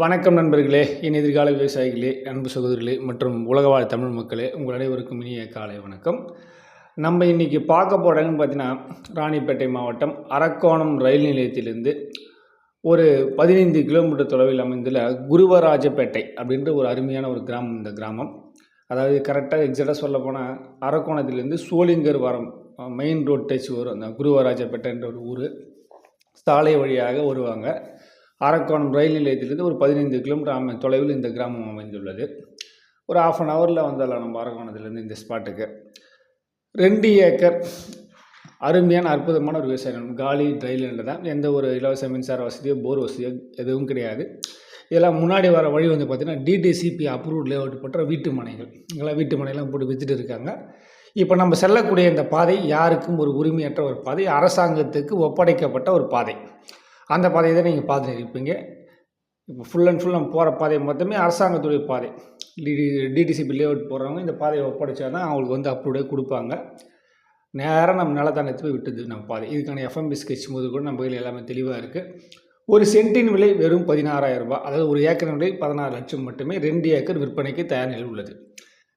வணக்கம் நண்பர்களே என் எதிர்கால விவசாயிகளே அன்பு சகோதரிகளே மற்றும் உலகவாழ் தமிழ் மக்களே உங்கள் அனைவருக்கும் இனிய காலை வணக்கம். நம்ம இன்றைக்கி பார்க்க போகிறோன்னு பார்த்தீங்கன்னா ராணிப்பேட்டை மாவட்டம் அரக்கோணம் ரயில் நிலையத்திலிருந்து ஒரு பதினைந்து கிலோமீட்டர் தொலைவில் அமைந்துள்ள குருவராஜப்பேட்டை அப்படின்ற ஒரு அருமையான ஒரு கிராமம் இந்த கிராமம். அதாவது கரெக்டாக எக்ஸாக்டாக சொல்ல போனால் அரக்கோணத்திலேருந்து சோளிங்கர் வரம் மெயின் ரோட் டச் வரும் அந்த குருவராஜப்பேட்டைன்ற ஒரு ஊர். சாலை வழியாக வருவாங்க. அரக்கோணம் ரயில் நிலையத்திலிருந்து ஒரு பதினைந்து கிலோமீட்டர் அமை தொலைவில் இந்த கிராமம் அமைந்துள்ளது. ஒரு ஆஃப் அன் ஹவரில் வந்துடலாம் நம்ம அரக்கோணத்துலேருந்து இந்த ஸ்பாட்டுக்கு ரெண்டு ஏக்கர் அருமையான அற்புதமான ஒரு விவசாய நிலம். காலி ட்ரைலேண்டில் தான். எந்த ஒரு இலவச மின்சார வசதியோ போர் வசதியோ எதுவும் கிடையாது. இதெல்லாம் முன்னாடி வர வழி வந்து பார்த்திங்கன்னா டிடிசிபி அப்ரூவ்ட் லேஅவுட் பண்ணுற வீட்டு மனைகள். இங்கெல்லாம் வீட்டு மனைகள்லாம் போட்டு விற்றுட்டு இருக்காங்க. இப்போ நம்ம செல்லக்கூடிய இந்த பாதை யாருக்கும் ஒரு உரிமையற்ற ஒரு பாதை அரசாங்கத்துக்கு ஒப்படைக்கப்பட்ட ஒரு பாதை. அந்த பாதையை தான் நீங்கள் பார்த்துட்டு இருப்பீங்க இப்போ ஃபுல் அண்ட் ஃபுல் நம்ம போகிற பாதை மொத்தமே அரசாங்கத்துடைய பாதை. டிடி டிடிசிபி லேஅவுட் போடுறவங்க இந்த பாதையை ஒப்படைச்சா தான் அவங்களுக்கு வந்து அப்ரூவ்டே கொடுப்பாங்க. நேராக நம்ம நிலத்தாண்டத்து போய் விட்டுது நம்ம பாதை. இதுக்கான எஃப்எம்பி ஸ்கெட்ச் போது கூட நம்ம கையில் எல்லாமே தெளிவாக இருக்குது ஒரு சென்டின் விலை வெறும் பதினாறாயிரம் ரூபாய். அதாவது ஒரு ஏக்கர் விலை பதினாறு லட்சம் மட்டுமே ரெண்டு ஏக்கர் விற்பனைக்கு தயார் நிலையில் உள்ளது.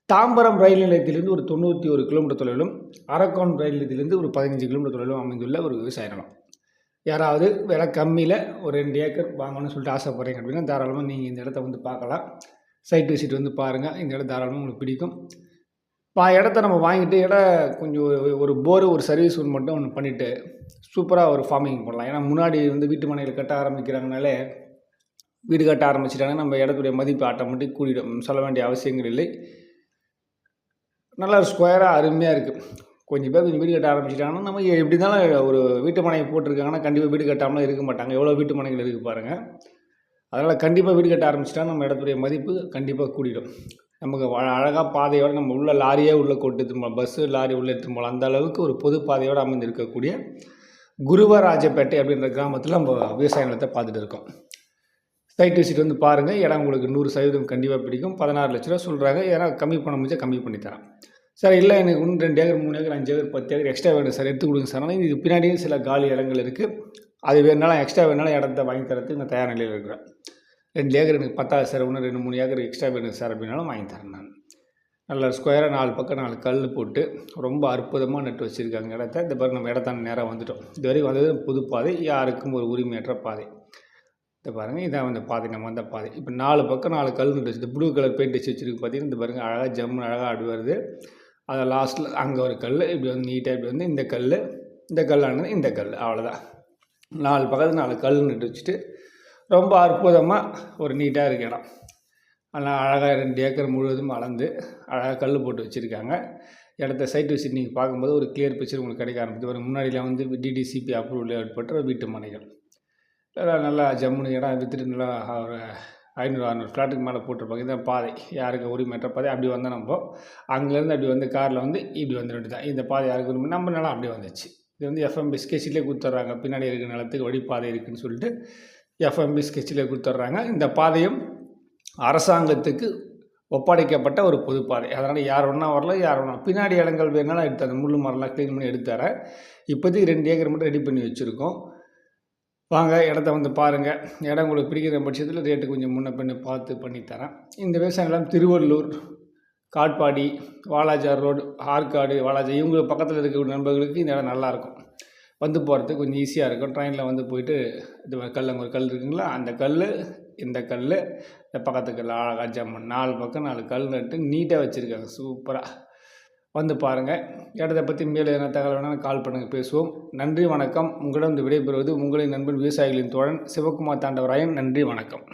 தாம்பரம் ரயில் நிலையத்திலிருந்து ஒரு தொண்ணூற்றி ஒரு கிலோமீட்டர் தொலைவிலும் அரக்கோணம் ரயில் நிலையத்திலிருந்து ஒரு பதினஞ்சு கிலோமீட்டர் தொலைவிலும் அமைந்துள்ள ஒரு விவசாய நிலம். யாராவது விலை கம்மியில் ஒரு ரெண்டு ஏக்கர் வாங்கணும்னு சொல்லிட்டு ஆசைப்பட்றீங்க அப்படின்னா தாராளமாக நீங்கள் இந்த இடத்த வந்து பார்க்கலாம். சைட் விசிட் வந்து பாருங்கள் இந்த இடம் தாராளமாக உங்களுக்கு பிடிக்கும். பா இடத்த நம்ம வாங்கிட்டு இடம் கொஞ்சம் ஒரு- ஒரு போர் ஒரு சர்வீஸ் ஒன்று மட்டும் ஒன்று பண்ணிவிட்டு சூப்பராக ஒரு ஃபார்மிங் பண்ணலாம். ஏன்னா முன்னாடி வந்து வீட்டு மனையில் கட்ட ஆரம்பிக்கிறாங்கனாலே வீடு கட்ட ஆரம்பிச்சிட்டாங்க. நம்ம இடத்துடைய மதிப்பு ஆட்டோமேட்டிக் கூடிடும். சொல்ல வேண்டிய அவசியங்கள் இல்லை. நல்லா ஸ்கொயராக அருமையாக இருக்குது கொஞ்சம் பேர் கொஞ்சம் வீடு கட்ட ஆரம்பிச்சிட்டாங்கன்னா நம்ம எப்படி இருந்தாலும் ஒரு வீட்டு மனை போட்டிருக்காங்கன்னா கண்டிப்பாக வீடு கட்டாமலாம் இருக்க மாட்டாங்க. எவ்வளோ வீட்டு மனைகள் இருக்குது பாருங்கள் அதனால் கண்டிப்பாக வீடு கட்ட ஆரம்பிச்சிட்டா நம்ம இடத்துடைய மதிப்பு கண்டிப்பாக கூடிடும். நமக்கு அழகாக பாதையோடு நம்ம உள்ள லாரியே உள்ளே கொண்டு போகலாம் பஸ்ஸு லாரி உள்ளே எடுத்துட்டு போகலாம் அந்த அளவுக்கு ஒரு பொது பாதையோடு அமைந்திருக்கக்கூடிய குருவராஜப்பேட்டை அப்படின்ற கிராமத்தில் நம்ம விவசாய நிலத்தை பார்த்துட்டு இருக்கோம். சைட் விசிட் வந்து பாருங்கள் இடம் உங்களுக்கு நூறு சதவீதம் கண்டிப்பாக பிடிக்கும். பதினாறு லட்ச ரூபா சொல்கிறாங்க ஏன்னா கம்மி பண்ண முடிஞ்சால் கம்மி பண்ணி தரேன் சார் இல்லை எனக்கு இன்னும் ரெண்டு ஏக்கர் மூணு ஏக்கர் அஞ்சு ஏக்கர் பத்து ஏக்கர் எக்ஸ்ட்ரா வேணும் சார். எடுத்து கொடுங்க சார். ஆனால் இதுக்கு பின்னாடியும் சில காலி இடங்கள் இருக்குது அது வேணுனாலும் எக்ஸ்ட்ரா வேணாலும் இடத்த வாங்கி தரத்துக்கு நான் தயார் நிலையில் இருக்கிறேன். ரெண்டு ஏக்கர் எனக்கு பத்தாது சார். ஒன்று ரெண்டு மூணு ஏக்கர் எக்ஸ்ட்ரா வேணும் சார் அப்படின்னாலும் வாங்கி தரேன் நான். நல்ல ஸ்கொயராக நாலு பக்கம் நாலு கல் போட்டு ரொம்ப அற்புதமாக நட்டு வச்சுருக்காங்க இடத்த. இந்த பாருங்க நம்ம இடத்தான நேராக வந்துட்டோம். இது வரைக்கும் வந்தது புது பாதை யாருக்கும் ஒரு உரிமையற்ற பாதை. இந்த பாருங்கள் இதான் அந்த பாதை நம்ம வந்த பாதை. இப்போ நாலு பக்கம் நாலு கல் நட்டு வச்சு ப்ளூ கலர் பெயிண்ட் வச்சு வச்சுருக்கு பார்த்தீங்கன்னா இந்த பாருங்கள் அழகாக ஜம்மு அழகாக ஆடு வருது. அதை லாஸ்ட்டில் அங்கே ஒரு கல் இப்படி வந்து நீட்டாக இப்படி வந்து இந்த கல் இந்த கல்லானது இந்த கல் அவ்வளோதான் நாலு பக்கத்து நாலு கல் நட்டு வச்சுட்டு ரொம்ப அற்புதமாக ஒரு நீட்டாக இருக்க இடம். ஆனால் அழகாக ரெண்டு ஏக்கர் முழுவதும் அளந்து அழகாக கல் போட்டு வச்சுருக்காங்க. இடத்த சைட் விசிட் நீங்கள் பார்க்கும்போது ஒரு கிளியர் பிக்சர் உங்களுக்கு கிடைக்க ஆரம்பிச்சு வரும் முன்னாடிலாம் வந்து டிடிசிபி அப்ரூவல் ஏற்பட்ட வீட்டு மனைகள். நல்லா ஜம்முனு இடம் விற்றுட்டு நல்லா ஒரு ஐநூறு அறநூறு ஃப்ளாட்டுக்கு மேலே போட்டிருப்பாங்க. இதான் பாதை. யாருக்கு உரிமையற்ற பாதை அப்படி வந்தால் நம்ம அங்கேருந்து அப்படி வந்து காரில் வந்து இப்படி வந்து வேண்டியது தான். இந்த பாதை யாருக்கு உரிமை? நம்ம நிலம் அப்படியே வந்துச்சு. இது வந்து எஃப்எம்பி ஸ்கெட்சிலே கொடுத்துட்றாங்க பின்னாடி இருக்கிற நிலத்துக்கு வழிப்பாதை இருக்குன்னு சொல்லிட்டு எஃப்எம்பி ஸ்கெட்சிலே கொடுத்துட்றாங்க இந்த பாதையும் அரசாங்கத்துக்கு ஒப்படைக்கப்பட்ட ஒரு பொது பாதை. அதனால் யார் ஒன்றா வரல யார் ஒன்றா பின்னாடி இடங்கள் வேணாலும் எடுத்து அந்த முள்ளு மரம்லாம் க்ளீன் பண்ணி எடுத்து இப்போதைக்கு ரெண்டு ஏக்கர் மட்டும் ரெடி பண்ணி வச்சுருக்கோம். வாங்க இடத்த வந்து பாருங்கள் இடம் உங்களுக்கு பிடிக்கிற பட்சத்தில் ரேட்டு கொஞ்சம் முன்ன பின்ன பார்த்து பண்ணித்தரேன் இந்த விவசாய நிலம் திருவள்ளூர் காட்பாடி வாலாஜார் ரோடு ஆற்காடு வாலாஜா இவங்க பக்கத்தில் இருக்கக்கூடிய நண்பர்களுக்கு இந்த இடம் நல்லாயிருக்கும் வந்து போகிறதுக்கு கொஞ்சம் ஈஸியாக இருக்கும். ட்ரெயினில் வந்து போயிட்டு இது கல் அங்கே ஒரு கல் இருக்குங்களா அந்த கல் இந்த கல் இந்த பக்கத்து கல் அழகாக ஜம்மன் நாலு பக்கம் நாலு கல் நட்டு நீட்டாக வச்சுருக்காங்க. சூப்பராக வந்து பாருங்கள் இடத்தை பற்றி மேலே என்ன தகவல் வேணாலும் கால் பண்ணுங்கள் பேசுவோம். நன்றி வணக்கம். உங்களிடம் இந்த விடைபெறுவது உங்களின் நண்பன் விவசாயிகளின் தோழன் சிவகுமார் தாண்டவராயன். நன்றி வணக்கம்.